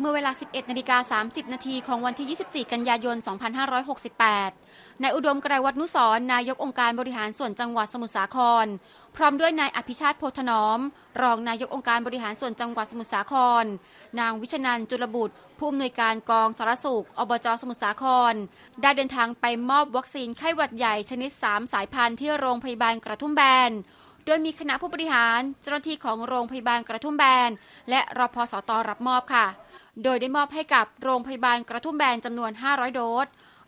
เมื่อเวลา 11นาฬิกา30 นาทีของวันที่ 24 กันยายน 2568 นายอุดมไกรวัฒนุสรนายกองค์การบริหารส่วนจังหวัดสมุทรสาคร พร้อมด้วยนายอภิชาติโพธนอม รองนายกองค์การบริหารส่วนจังหวัดสมุทรสาคร นางวิชนันจุลบุตร ผู้อำนวยการกองสารสุข อบจสมุทรสาคร ได้เดินทางไปมอบวัคซีนไข้หวัดใหญ่ชนิด 3 สายพันธุ์ที่โรงพยาบาลกระทุ่มแบน ดยมีคณะผู้บริหารเจ้าหน้าที่ของโรงพยาบาลกระทุ่มแบน และรพสตรับมอบค่ะ โดยได้มอบให้กับโรงพยาบาลกระทุ่มแบนจำนวน 500 โดส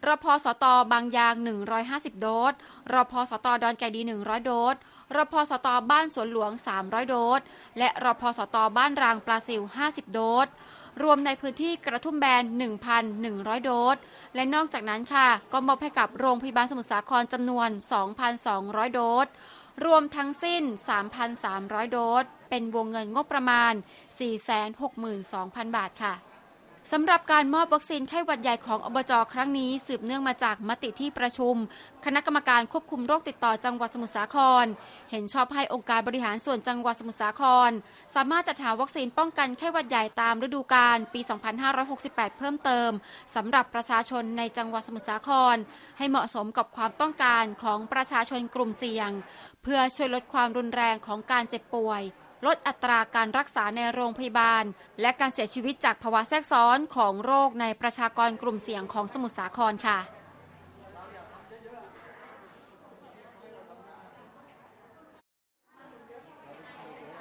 รพสตบางยาง 150 โดสรพสตดอนไก่ดี 100 โดสรพสตบ้านสวนหลวง 300 โดส และรพสตบ้านรางปลาซิว 50 โดส รวมในพื้นที่กระทุ่มแบน 1,100 โดส และนอกจากนั้นค่ะ ก็มอบให้กับโรงพยาบาลสมุทรสาครจำนวน 2,200 โดส รวมทั้งสิ้น 3,300 โดส เป็นวงเงินงบประมาณ 462,000 บาทค่ะ สำหรับการมอบวัคซีนไข้หวัดใหญ่ของอบจครั้งนี้ สืบเนื่องมาจากมติที่ประชุม คณะกรรมการควบคุมโรคติดต่อจังหวัดสมุทรสาคร เห็นชอบให้องค์การบริหารส่วนจังหวัดสมุทรสาคร สามารถจัดหาวัคซีนป้องกันไข้หวัดใหญ่ตามฤดูกาลปี 2568 เพิ่มเติมสำหรับประชาชนในจังหวัดสมุทรสาคร ให้เหมาะสมกับความต้องการของประชาชนกลุ่มเสี่ยง เพื่อช่วยลดความรุนแรงของการเจ็บป่วย ลดอัตราการรักษาในโรงพยาบาล และการเสียชีวิตจากภาวะแทรกซ้อนของโรคในประชากรกลุ่มเสี่ยงของสมุทรสาครค่ะ